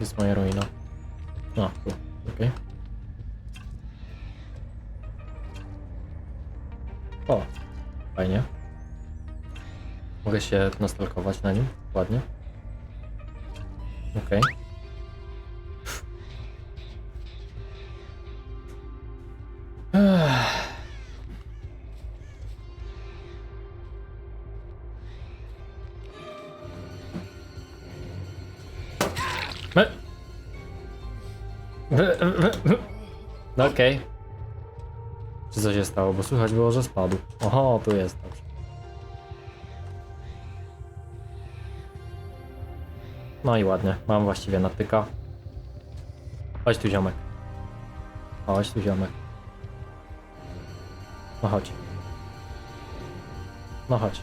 jest moja ruina. No, tu, okej. O, fajnie. Mogę się nastalkować na nim, ładnie. Okej. Ech. No okej. Czy co się stało? Bo słychać było, że spadł. Oho, tu jest dobrze. No i ładnie. Mam właściwie natyka. Chodź tu ziomek. Chodź tu ziomek. No chodź. No chodź.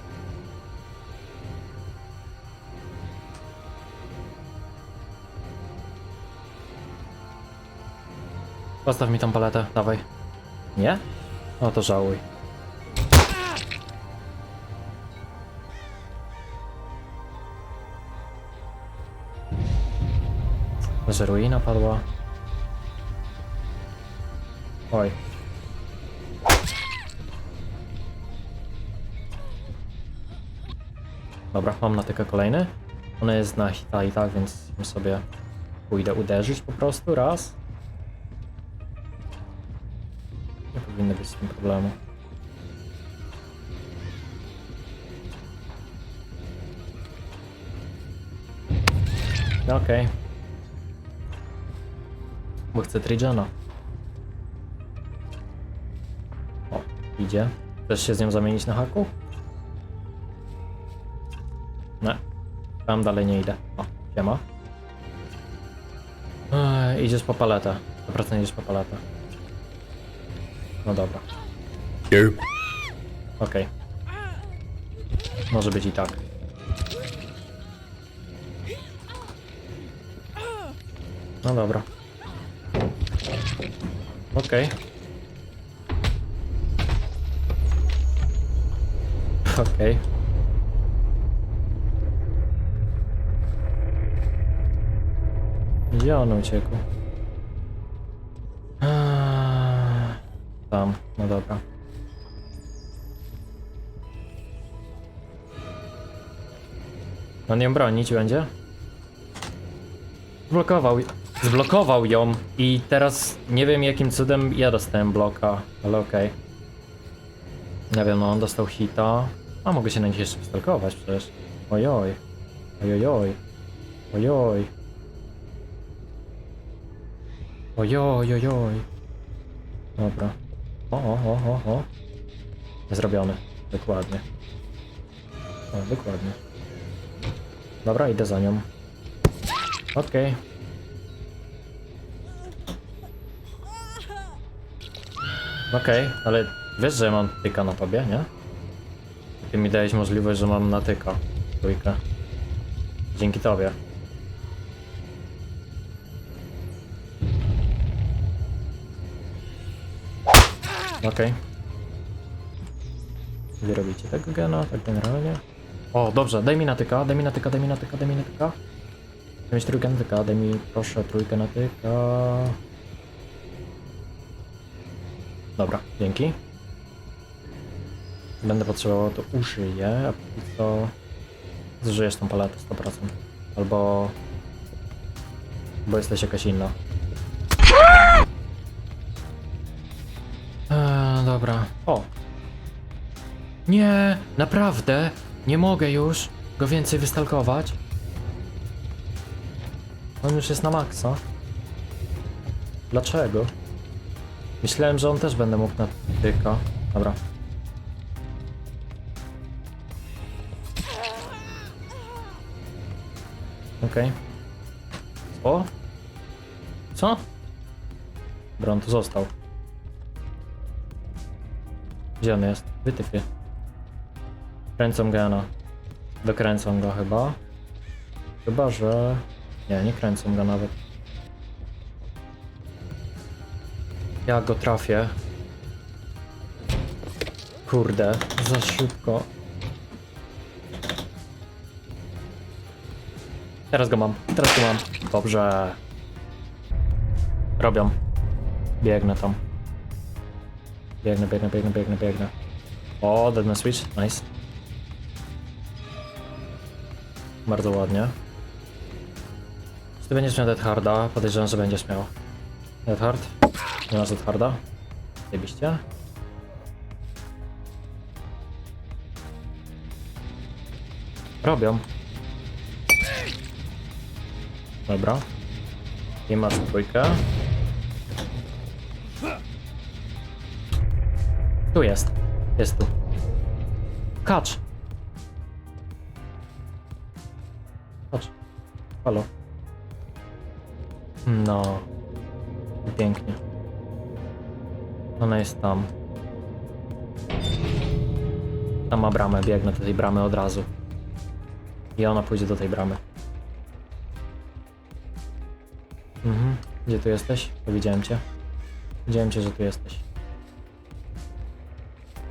Postaw mi tą paletę, dawaj. Nie? No to żałuj. Że ruina padła. Oj. Dobra, mam natykę kolejny. On jest na hita i tak, więc sobie pójdę uderzyć po prostu raz. Powinno być z tym problemu. No Okej. Bo chcę Trijana. O, idzie. Chcesz się z nią zamienić na haku? Nie. Tam dalej nie idę. O, siema. Ej, idziesz po paletę. 100% idziesz po paletę. No dobra. Okej. Może być i tak. No dobra. Okej. Okej. Gdzie on uciekł? Tam, no dobra. On ją bronić będzie? Zblokował, zblokował ją i teraz nie wiem jakim cudem ja dostałem bloka, ale okej. Nie wiem, no on dostał hita. A mogę się na nich jeszcze stalkować przecież. Ojoj. Ojojoj. Ojoj. Ojoj, ojoj. Dobra. O, o, o, o, o. Zrobiony. Dokładnie. O, dokładnie. Dobra, idę za nią. Okej. Okej, ale wiesz, że mam tyka na tobie, nie? Ty mi dałeś możliwość, że mam na tyka. Trójkę. Dzięki tobie. Okej. Wy robicie tego gena, tak generalnie. O, dobrze, daj mi natyka, daj mi natyka, daj mi natyka, daj mi natyka. Chcę mieć trójkę natyka, daj mi proszę trójkę natyka. Dobra, dzięki. Będę potrzebował to użyję, a póki co zużyjesz tą paletę 100%. Albo... Bo jesteś jakaś inna. Nie, naprawdę! Nie mogę już go więcej wystalkować. On już jest na maksa. Dlaczego? Myślałem, że on też będę mógł na tyka. Dobra. Okej. O? Co? Dobra, on tu został. Gdzie on jest? Wytypie. Kręcą Gena. Dokręcą go chyba. Chyba, że... Nie, nie kręcą go nawet. Ja go trafię. Kurde, za szybko. Teraz go mam. Teraz go mam. Dobrze. Robią. Biegnę tam. Biegnę, biegnę, biegnę, biegnę, biegnę. O, dead switch. Nice. Bardzo ładnie. Czy ty będziesz miał Dead Harda? Podejrzewam, że będziesz miał. Dead Hard? Nie masz Dead Harda? Zajebiście. Robią. Dobra. I masz trójkę. Tu jest. Jest tu. Kacz. Halo. No. Pięknie. Ona jest tam. Tam ma bramę, biegnę do tej bramy od razu. I ona pójdzie do tej bramy. Mhm. Gdzie tu jesteś? To widziałem cię. Widziałem cię, że tu jesteś.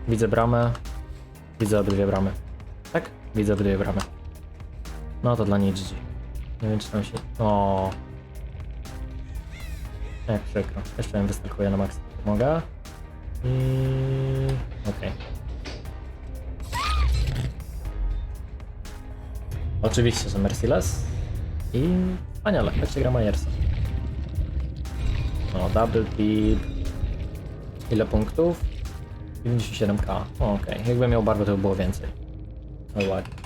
Widzę bramę. Widzę obydwie bramy. Tak? Widzę obydwie bramy. No to dla niej GG. Nie wiem czy tam się... O. Jak przykro. Jeszcze ją wystakuję na maksa. Mogę? I... Okej. Oczywiście, że Merciless. I wspaniale, chodźcie gra Majersa. No, double tip. Ile punktów? 97k. O, Okej, jakbym miał barwę, to by było więcej. Ale ładnie.